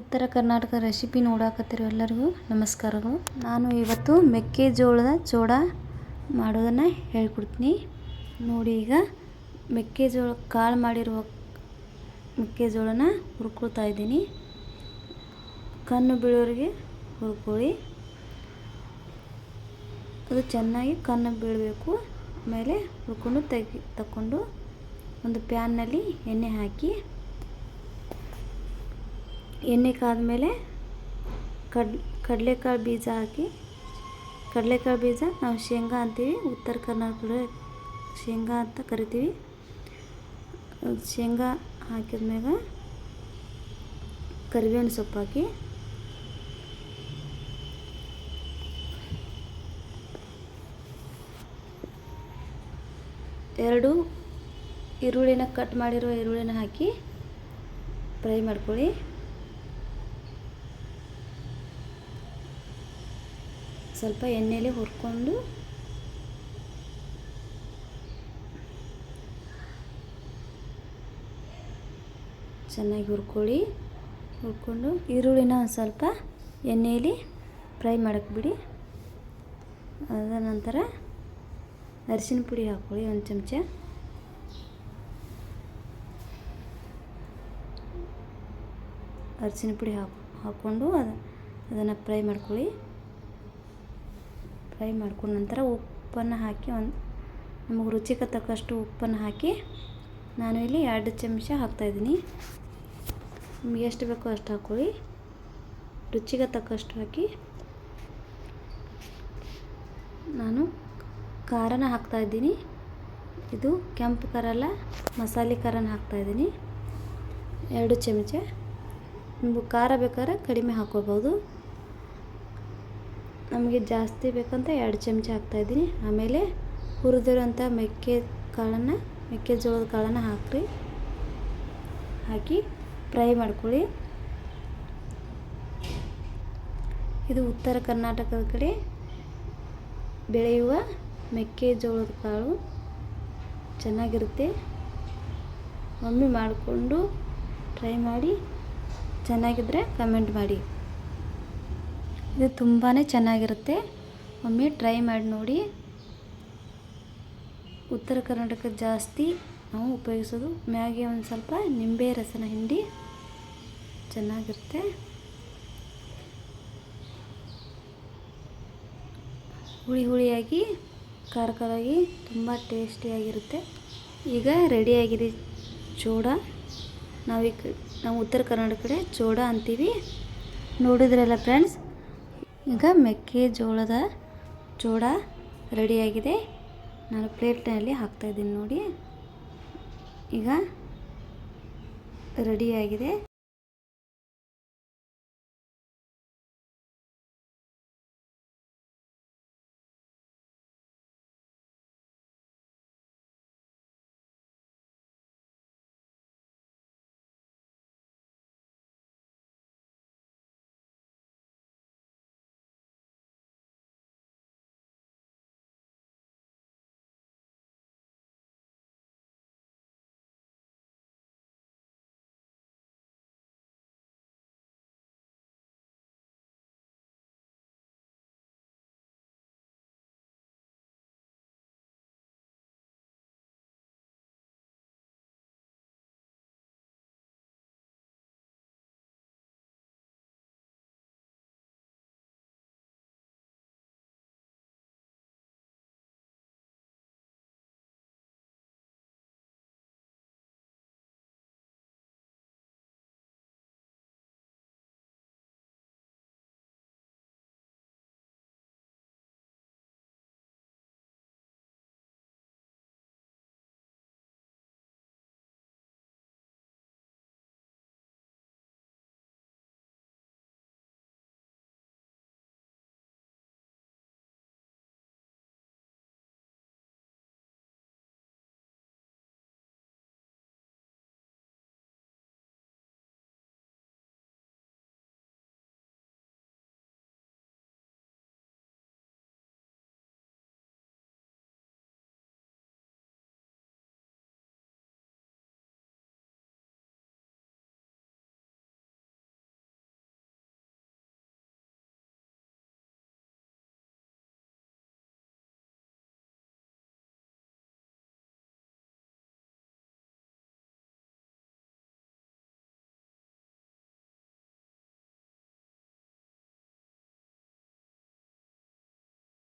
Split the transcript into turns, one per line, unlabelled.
ಉತ್ತರ ಕರ್ನಾಟಕ ರೆಸಿಪಿ ನೋಡಾಕತ್ತಿರೋ ಎಲ್ಲರಿಗೂ ನಮಸ್ಕಾರಗಳು. ನಾನು ಇವತ್ತು ಮೆಕ್ಕೆಜೋಳದ ಚೋಡ ಮಾಡೋದನ್ನು ಹೇಳ್ಕೊಡ್ತೀನಿ. ನೋಡಿ ಈಗ ಮೆಕ್ಕೆಜೋಳ, ಕಾಳು ಮಾಡಿರುವ ಮೆಕ್ಕೆಜೋಳನ ಹುರ್ಕೊಳ್ತಾ ಇದ್ದೀನಿ. ಕಣ್ಣು ಬೀಳೋರಿಗೆ ಹುರ್ಕೊಳ್ಳಿ. ಅದು ಚೆನ್ನಾಗಿ ಕಣ್ಣು ಬೀಳಬೇಕು. ಆಮೇಲೆ ಹುರ್ಕೊಂಡು ತೆಗಿ ತಗೊಂಡು ಒಂದು ಪ್ಯಾನ್ನಲ್ಲಿ ಎಣ್ಣೆ ಹಾಕಿ ಎಣ್ಣೆ ಕಾದ್ಮೇಲೆ ಕಡ್, ಕಡಲೆಕಾಳು ಬೀಜ ಹಾಕಿ, ಕಡಲೆಕಾಳು ಬೀಜ ನಾವು ಶೇಂಗಾ ಅಂತೀವಿ. ಉತ್ತರ ಕರ್ನಾಟಕದ ಶೇಂಗಾ ಅಂತ ಕರಿತೀವಿ. ಶೇಂಗಾ ಹಾಕಿದ್ಮ್ಯಾಗ ಕರಿಬೇವಿನ ಸೊಪ್ಪು ಹಾಕಿ, ಎರಡು ಈರುಳ್ಳಿನ ಕಟ್ ಮಾಡಿರೋ ಈರುಳ್ಳಿನ ಹಾಕಿ, ಫ್ರೈ ಮಾಡ್ಕೊಳ್ಳಿ. ಸ್ವಲ್ಪ ಎಣ್ಣೆಲಿ ಹುರ್ಕೊಂಡು ಚೆನ್ನಾಗಿ ಹುರ್ಕೊಳ್ಳಿ. ಹುರ್ಕೊಂಡು ಈರುಳ್ಳಿನ ಒಂದು ಸ್ವಲ್ಪ ಎಣ್ಣೆಯಲ್ಲಿ ಫ್ರೈ ಮಾಡಕ್ಕೆ ಬಿಡಿ. ಅದ ನಂತರ ಅರಿಶಿನ ಪುಡಿ ಹಾಕ್ಕೊಳ್ಳಿ ಒಂದು ಚಮಚ. ಅರಿಶಿನ ಪುಡಿ ಹಾಕ್, ಹಾಕ್ಕೊಂಡು ಅದು, ಅದನ್ನು ಫ್ರೈ ಮಾಡ್ಕೊಳ್ಳಿ. ಫ್ರೈ ಮಾಡ್ಕೊಂಡ ನಂತರ ಉಪ್ಪನ್ನು ಹಾಕಿ ಒಂದು ನಮಗೆ ರುಚಿಗೆ ತಕ್ಕಷ್ಟು ಉಪ್ಪನ್ನು ಹಾಕಿ ನಾನು ಇಲ್ಲಿ ಎರಡು ಚಮಚ ಹಾಕ್ತಾಯಿದ್ದೀನಿ ನಿಮ್ಗೆ ಎಷ್ಟು ಬೇಕೋ ಅಷ್ಟು ಹಾಕ್ಕೊಳ್ಳಿ ರುಚಿಗೆ ತಕ್ಕಷ್ಟು ಹಾಕಿ ನಾನು ಖಾರನ ಹಾಕ್ತಾಯಿದ್ದೀನಿ ಇದು ಕೆಂಪು ಖಾರ ಅಲ್ಲ, ಮಸಾಲೆ ಖಾರನ ಹಾಕ್ತಾಯಿದ್ದೀನಿ ಎರಡು ಚಮಚ. ನಿಮಗೆ ಖಾರ ಬೇಕಾದ್ರೆ ಕಡಿಮೆ ಹಾಕ್ಕೋಬೋದು ನಮಗೆ ಜಾಸ್ತಿ ಬೇಕಂತ ಎರಡು ಚಮಚ ಹಾಕ್ತಾಯಿದ್ದೀನಿ ಆಮೇಲೆ ಹುರಿದಿರೋಂಥ ಮೆಕ್ಕೆ ಕಾಳನ್ನು ಮೆಕ್ಕೆಜೋಳದ ಕಾಳನ್ನು ಹಾಕ್ರಿ. ಹಾಕಿ ಫ್ರೈ ಮಾಡ್ಕೊಳ್ಳಿ. ಇದು ಉತ್ತರ ಕರ್ನಾಟಕದ ಕಡೆ ಬೆಳೆಯುವ ಮೆಕ್ಕೆಜೋಳದ ಕಾಳು. ಚೆನ್ನಾಗಿರುತ್ತೆ. ಒಮ್ಮೆ ಮಾಡಿಕೊಂಡು ಟ್ರೈ ಮಾಡಿ. ಚೆನ್ನಾಗಿದ್ದರೆ ಕಮೆಂಟ್ ಮಾಡಿ. ಇದು ತುಂಬಾ ಚೆನ್ನಾಗಿರುತ್ತೆ. ಒಮ್ಮೆ ಟ್ರೈ ಮಾಡಿ ನೋಡಿ. ಉತ್ತರ ಕರ್ನಾಟಕ ಜಾಸ್ತಿ. ನಾವು ಉಪಯೋಗಿಸೋದು ಮ್ಯಾಗೆ ಒಂದು ಸ್ವಲ್ಪ, ನಿಂಬೆ ರಸನ ಹಿಂಡಿ. ಚೆನ್ನಾಗಿರುತ್ತೆ. ಹುಳಿ ಹುಳಿಯಾಗಿ ಖಾರ ಖಾರಾಗಿ ತುಂಬ ಟೇಸ್ಟಿಯಾಗಿರುತ್ತೆ. ಈಗ ರೆಡಿಯಾಗಿದೆ ಚೋಡ. ನಾವು ಈ ನಾವು ಉತ್ತರ ಕರ್ನಾಟಕ ಕಡೆ ಚೋಡ ಅಂತೀವಿ. ನೋಡಿದ್ರಲ್ಲ ಫ್ರೆಂಡ್ಸ್ ಈಗ ಮೆಕ್ಕೆಜೋಳದ ಜೋಡ ರೆಡಿಯಾಗಿದೆ. ನಾನು ಪ್ಲೇಟ್ನಲ್ಲಿ ಹಾಕ್ತಾಯಿದ್ದೀನಿ ನೋಡಿ. ಈಗ ರೆಡಿಯಾಗಿದೆ.